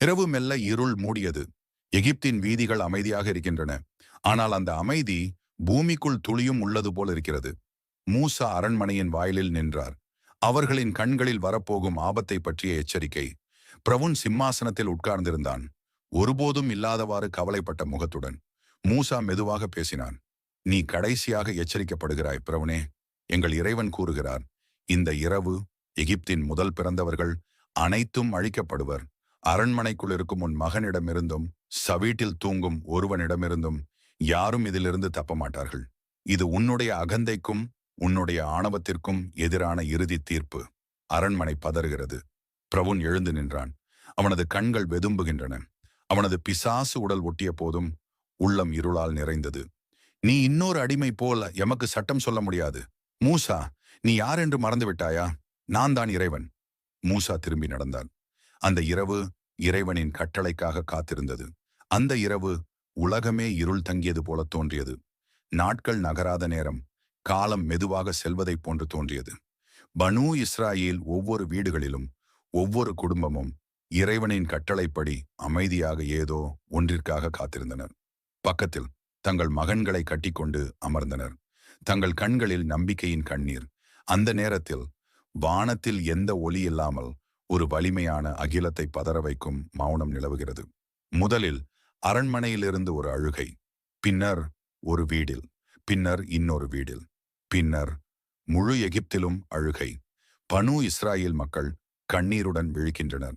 இரவு மெல்ல இருள் மூடியது. எகிப்தின் வீதிகள் அமைதியாக இருக்கின்றன. ஆனால் அந்த அமைதி பூமிக்குள் துளியும் உள்ளது போல் இருக்கிறது. மூசா அரண்மனையின் வாயிலில் நின்றார். அவர்களின் கண்களில் வரப்போகும் ஆபத்தை பற்றிய எச்சரிக்கை. பிரவுன் சிம்மாசனத்தில் உட்கார்ந்திருந்தான். ஒருபோதும் இல்லாதவாறு கவலைப்பட்ட முகத்துடன். மூசா மெதுவாக பேசினான். நீ கடைசியாக எச்சரிக்கப்படுகிறாய் பிரவுனே எங்கள் இறைவன் கூறுகிறார். இந்த இரவு எகிப்தின் முதல் பிறந்தவர்கள் அனைத்தும் அழிக்கப்படுவர். அரண்மனைக்குள் இருக்கும் உன் மகனிடமிருந்தும் சவீட்டில் தூங்கும் ஒருவனிடமிருந்தும் யாரும் இதிலிருந்து தப்ப மாட்டார்கள். இது உன்னுடைய அகந்தைக்கும் உன்னுடைய ஆணவத்திற்கும் எதிரான இறுதி தீர்ப்பு. அரண்மனை பதறுகிறது. பிரவுன் எழுந்து நின்றான். அவனது கண்கள் வெதும்புகின்றன. அவனது பிசாசு உடல் ஒட்டிய போதும் உள்ளம் இருளால் நிறைந்தது. நீ இன்னொரு அடிமை போல எமக்கு சட்டம் சொல்ல முடியாது. மூசா நீ யார் என்று மறந்து விட்டாயா நான் தான் இறைவன். மூசா திரும்பி நடந்தான். அந்த இரவு இறைவனின் கட்டளைக்காக காத்திருந்தது. அந்த இரவு உலகமே இருள் தங்கியது போல தோன்றியது. நாட்கள் நகராத நேரம் காலம் மெதுவாக செல்வதைப் போன்று தோன்றியது. பனு இஸ்ராயில் ஒவ்வொரு வீடுகளிலும் ஒவ்வொரு குடும்பமும் இறைவனின் கட்டளைப்படி அமைதியாக ஏதோ ஒன்றிற்காக காத்திருந்தனர். பக்கத்தில் தங்கள் மகன்களை கட்டிக்கொண்டு அமர்ந்தனர். தங்கள் கண்களில் நம்பிக்கையின் கண்ணீர். அந்த நேரத்தில் வானத்தில் எந்த ஒலி இல்லாமல் ஒரு வலிமையான அகிலத்தை பதற வைக்கும் மௌனம் நிலவுகிறது. முதலில் அரண்மனையிலிருந்து ஒரு அழுகை பின்னர் ஒரு வீடில் பின்னர் இன்னொரு வீடில் பின்னர் முழு எகிப்திலும் அழுகை. பனு இஸ்ராயேல் மக்கள் கண்ணீருடன் விழிக்கின்றனர்.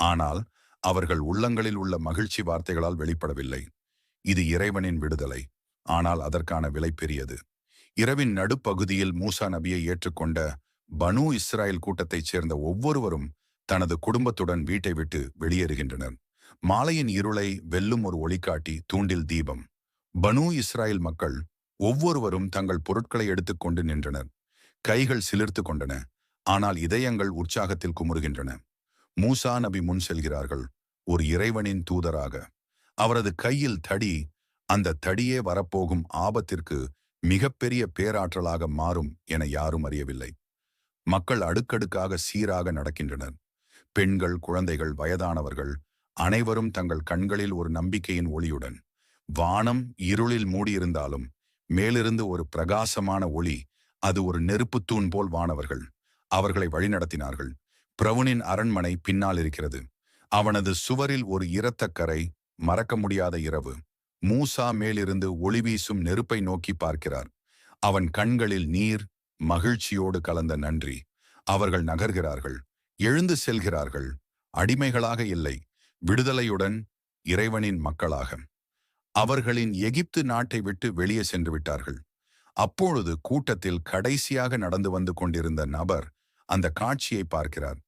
ஆனால் அவர்கள் உள்ளங்களில் உள்ள மகிழ்ச்சி வார்த்தைகளால் வெளிப்படவில்லை. இது இறைவனின் விடுதலை. ஆனால் அதற்கான விலை பெரியது. இரவின் நடுப்பகுதியில் மூசா நபியை ஏற்றுக்கொண்ட பனு இஸ்ராயல் கூட்டத்தைச் சேர்ந்த ஒவ்வொருவரும் தனது குடும்பத்துடன் வீட்டை விட்டு வெளியேறுகின்றனர். மாலையின் இருளை வெல்லும் ஒரு ஒளிக்காட்டி தூண்டில் தீபம். பனு இஸ்ராயல் மக்கள் ஒவ்வொருவரும் தங்கள் பொருட்களை எடுத்துக்கொண்டு நின்றனர். கைகள் சிலிர்த்து கொண்டன. ஆனால் இதயங்கள் உற்சாகத்தில் குமுறுகின்றன. மூசா நபி முன் செல்கிறார்கள். ஒரு இறைவனின் தூதராக. அவரது கையில் தடி அந்த தடியே வரப்போகும் ஆபத்திற்கு மிகப்பெரிய பேராற்றலாக மாறும் என யாரும் அறியவில்லை. மக்கள் அடுக்கடுக்காக சீராக நடக்கின்றனர். பெண்கள் குழந்தைகள் வயதானவர்கள் அனைவரும் தங்கள் கண்களில் ஒரு நம்பிக்கையின் ஒளியுடன் வானம் இருளில் மூடியிருந்தாலும் மேலிருந்து ஒரு பிரகாசமான ஒளி அது ஒரு நெருப்புத்தூண் போல் வானவர்கள் அவர்களை வழிநடத்தினார்கள். பிரவுனின் அரண்மனை பின்னால் இருக்கிறது. அவனது சுவரில் ஒரு இரத்தக்கரை மறக்க முடியாத இரவு. மூசா மேலிருந்து ஒளி வீசும் நெருப்பை நோக்கி பார்க்கிறார். அவன் கண்களில் நீர் மகிழ்ச்சியோடு கலந்த நன்றி. அவர்கள் நகர்கிறார்கள். எழுந்து செல்கிறார்கள். அடிமைகளாக இல்லை. விடுதலையுடன் இறைவனின் மக்களாக. அவர்களின் எகிப்து நாட்டை விட்டு வெளியே சென்று விட்டார்கள். அப்பொழுது கூட்டத்தில் கடைசியாக நடந்து வந்து கொண்டிருந்த நபர் அந்த காட்சியை பார்க்கிறார்.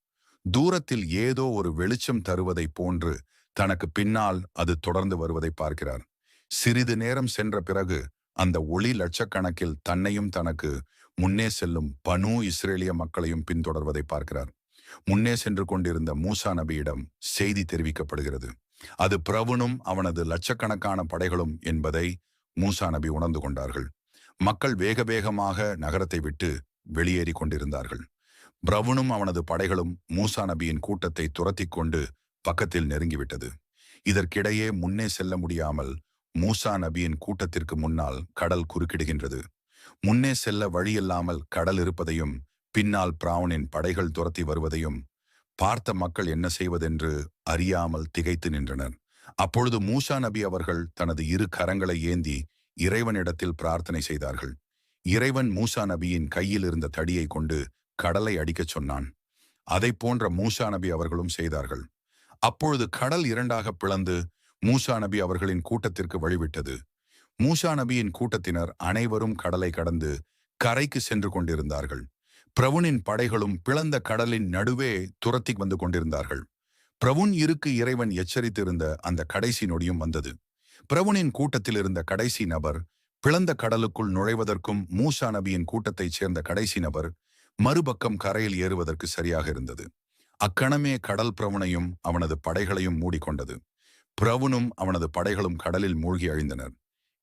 தூரத்தில் ஏதோ ஒரு வெளிச்சம் தருவதை போன்று தனக்கு பின்னால் அது தொடர்ந்து வருவதை பார்க்கிறார். சிறிது நேரம் சென்ற பிறகு அந்த ஒளி லட்சக்கணக்கில் தன்னையும் தனக்கு முன்னே செல்லும் பனு இஸ்ரேலிய மக்களையும் பின்தொடர்வதை பார்க்கிறார். முன்னே சென்று கொண்டிருந்த மூசா நபியிடம் செய்தி தெரிவிக்கப்படுகிறது. அது பிரவுனும் அவனது லட்சக்கணக்கான படைகளும் என்பதை மூசா நபி உணர்ந்து கொண்டார்கள். மக்கள் வேக வேகமாக நகரத்தை விட்டு வெளியேறி கொண்டிருந்தார்கள். பிரவுனும் அவனது படைகளும் மூசா நபியின் கூட்டத்தை துரத்தி கொண்டு பக்கத்தில் நெருங்கிவிட்டது. இதற்கிடையே முன்னே செல்ல முடியாமல் மூசா நபியின் கூட்டத்திற்கு முன்னால் கடல் குறுக்கிடுகின்றது. முன்னே செல்ல வழியில்லாமல் கடல் இருப்பதையும் பின்னால் பிராவனின் படைகள் துரத்தி வருவதையும் பார்த்த மக்கள் என்ன செய்வதென்று அறியாமல் திகைத்து நின்றனர். அப்பொழுது மூசா நபி அவர்கள் தனது இரு கரங்களை ஏந்தி இறைவனிடத்தில் பிரார்த்தனை செய்தார்கள். இறைவன் மூசா நபியின் கையில் இருந்த தடியை கொண்டு கடலை அடிக்கச் சொன்னான். அதை போன்ற மூசா நபி அவர்களும் செய்தார்கள். அப்பொழுது கடல் இரண்டாக பிளந்து மூசா நபி அவர்களின் கூட்டத்திற்கு வழிவிட்டது. மூசா நபியின் கூட்டத்தினர் அனைவரும் கடலை கடந்து கரைக்கு சென்று கொண்டிருந்தார்கள். பிரவுனின் படைகளும் பிளந்த கடலின் நடுவே துரத்தி வந்து கொண்டிருந்தார்கள். பிரவுன் இருக்கு இறைவன் எச்சரித்திருந்த அந்த கடைசி நொடியும் வந்தது. பிரவுனின் கூட்டத்தில் இருந்த கடைசி நபர் பிளந்த கடலுக்குள் நுழைவதற்கும் மூசா நபியின் கூட்டத்தைச் சேர்ந்த கடைசி நபர் மறுபக்கம் கரையில் ஏறுவதற்கு சரியாக இருந்தது. அக்கணமே கடல் பிரவுனையும் அவனது படைகளையும் மூடிக்கொண்டது. பிரவுனும் அவனது படைகளும் கடலில் மூழ்கி அழிந்தனர்.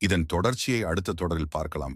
இதன் தொடர்ச்சியை அடுத்த தொடரில் பார்க்கலாம்.